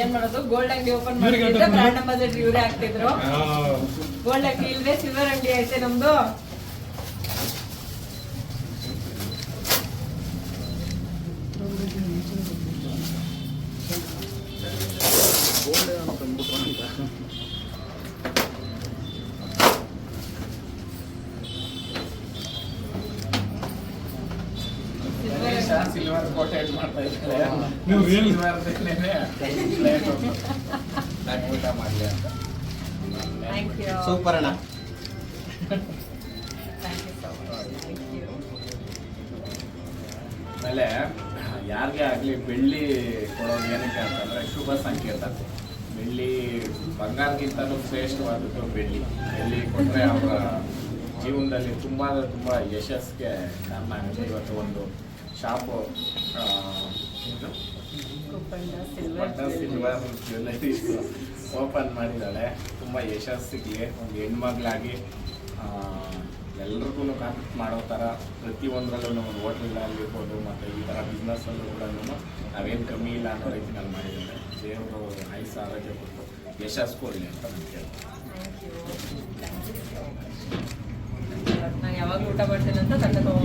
ಏನ್ ಮಾಡೋದು? ಗೋಲ್ಡ್ ಅಂಗಡಿ ಓಪನ್ ಮಾಡಿದ್ರೆ ಬ್ರಾಂಡ್ ಬ್ರ್ಯಾಂಡ್ ಅಂಬಾಸಿಡರ್ ಇವರೇ ಆಗ್ತಿದ್ರು. ಗೋಲ್ಡ್ ಅಂಗಡಿ ಇಲ್ವೇ? ಸಿಲ್ವರ್ ಅಂಗಡಿ ಐತೆ ನಮ್ದು. Silver ಸಿಲ್ವರ್ ಕೋಟೆ ಮಾಡ್ತಾ ಇದ್ದಾರೆ. ನೀವು ಸಿಲ್ವರ್ ಊಟ ಮಾಡಲಿ ಅಂತ. ಥ್ಯಾಂಕ್ ಯು ಸೂಪರ್ ಅಣ್ಣ. Thank you so much thank you ಆಮೇಲೆ ಯಾರಿಗೆ ಆಗಲಿ ಬೆಳ್ಳಿ ಕೊಡೋದು ಏನಕ್ಕೆ ಅಂತಂದ್ರೆ ಶುಭ ಸಂಕೇತ. ಬೆಳ್ಳಿ ಬಂಗಾರಕ್ಕಿಂತಲೂ ಶ್ರೇಷ್ಠವಾದದ್ದು ಬೆಳ್ಳಿ. ಬೆಳ್ಳಿ ಕೊಟ್ಟರೆ ಅವರ ಜೀವನದಲ್ಲಿ ತುಂಬ ಅಂದರೆ ತುಂಬ ಯಶಸ್ಸಿಗೆ ಕಾರಣ ಆಗುತ್ತೆ ಇವತ್ತು ಒಂದು ಶಾಪು ಓಪನ್ ಮಾಡಿದ್ದಾಳೆ. ತುಂಬ ಯಶಸ್ಸಿಗೆ ಒಂದು ಹೆಣ್ಮಗಳಾಗಿ ಎಲ್ರಿಗೂ ಕಾಂಟ್ಯಾಕ್ಟ್ ಮಾಡೋ ಥರ ಪ್ರತಿಯೊಂದರಲ್ಲೂ ಒಂದು ಹೋಟ್ಲಲ್ಲಿರ್ಬೋದು ಮತ್ತು ಈ ಥರ ಬಿಸ್ನೆಸ್ಸಲ್ಲೂ ಕೂಡ ನಾವೇನು ಕಮ್ಮಿ ಇಲ್ಲ ಅನ್ನೋ ರೀತಿ ನಾನು ಮಾಡಿದ್ದೇನೆ. ದೇವರು ಐಸ್ ಆರೋಗ್ಯ ಕೊಟ್ಟು ಯಶಸ್ಸು ಕೊಡಲಿ ಅಂತ ನಾನು ಕೇಳ್ತೀನಿ ನಾನು ಯಾವಾಗ ಊಟ ಮಾಡ್ತೇನೆ ಅಂತ ಮಾಡಲಿ